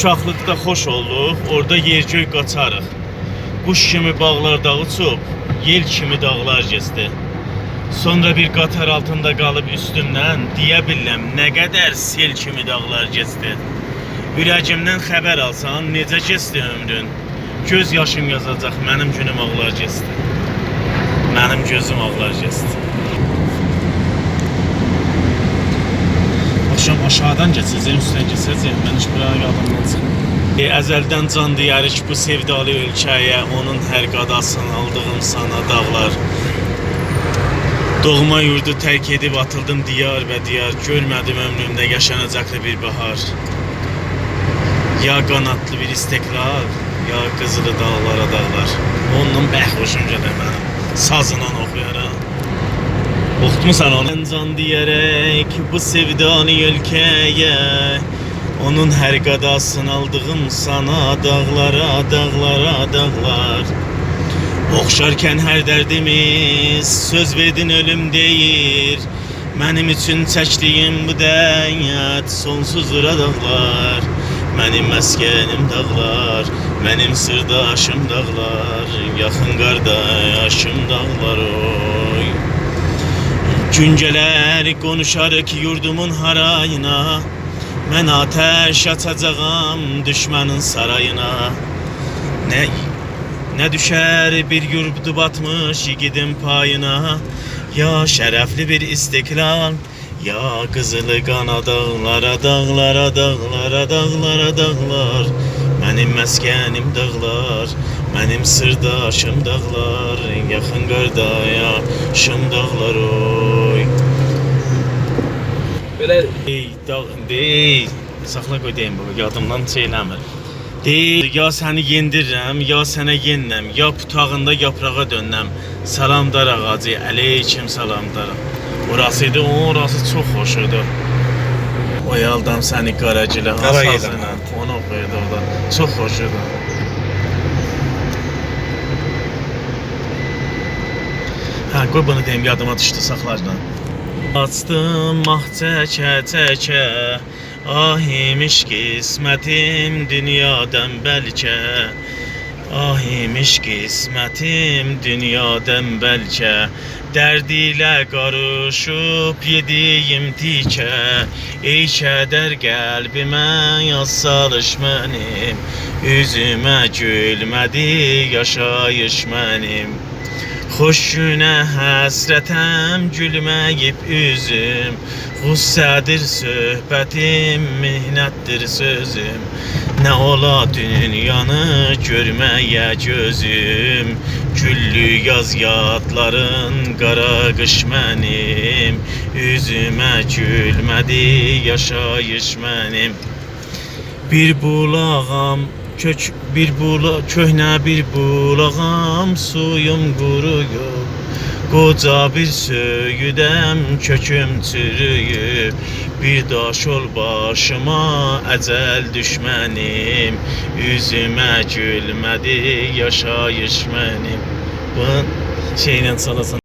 Uşaqlıqda xoş olduq, orada yergöy qaçarıq. Quş kimi bağlarda uçub, yel kimi dağlar gezdi. Sonra bir qatar altında qalıb üstümdən deyə biləm nə qədər sel kimi dağlar gezdi. Ürəyimdən xəbər alsan necə keçdi ömrün? Göz yaşım yazacaq mənim günüm ağlar gezdi. Mənim gözüm ağlar gezdi. Akşam aşağıdan geçeceğim, üstüne geçeceğim. Ben hiç buraya yadımdan E, əzəldən can deyərik bu sevdalı ölkəyə, onun hər qadasını aldığım sana dağlar. Doğma yurdu tərk edib atıldım diyar və diyar, görmədim ömrümdə yaşanacaqlı bir bahar. Ya qanatlı bir istekrar, ya qızılı dağlara dağlar. Onun bəh xoşum gəlir mənim, sazından oxuyaram. Oxutmusan onu? Mən can deyərək bu sevdanı ölkəyə Onun hər qadasını aldığım sana dağlara, dağlara, dağlar. Oxşarkən hər dərdimiz söz verdin ölüm deyir Mənim üçün çəkdiyim bu dəyyət sonsuzdur dağlar. Mənim məskənim dağlar, mənim sırdaşım dağlar Yaxın qardaşım dağlar oy Güncələr qonuşarıq yurdumun harayına. Mən atəş açacağam düşmənin sarayına. Nə nə düşər bir yurdu batmış yiğidin payına. Ya şərəfli bir istiklal Ya qızılı qana dağlara, dağlara, dağlara, dağlara, dağlar. Mənim məskənim dağlar Mənim sırdaşım dağlar Yaxın qardaşım dağlar oy Belə Ey, dağ, dey, saxla qoy deyim baba, yadımdan şeyləmir. Dey, ya səni yendirirəm, ya sənə yennəm, ya putağında yaprağa dönnəm. Salamdar ağacı, əleykim salamdar. Orası idi, orası çox xoş idi. Oyaldım səni Qara hasasına. Onu oxuyurdu orada. Çox xoş idi. Hə, qoy bunu deyim, yadıma düşdü, saxlarsan. Açdım ah çəkə Ah imiş qismətim dünyadan bəlkə. Ah imiş qismətim dünyadan bəlkə. Dərd ilə qarışıb yediyim tikə. Ey kədər qəlbimə yaz salış mənim. Üzümə gülmədi yaşayış mənim Xoş günə həsrətəm gülməyib üzüm. Qüssədir söhbətim, mihnətdir sözüm. Nə ola dünyanı görməyə gözüm. Güllü yaz yadların qara qış mənim. Üzümə gülmədi yaşayış mənim. Bir bulağam kök bir bula köhnə bir bulağam suyum quruyub Qoca bir söyüdəm köküm çürüyüb Bir daş ol başıma əcəl düşmənim. Üzümə gülmədi yaşayış mənim. Bu şeylə salasan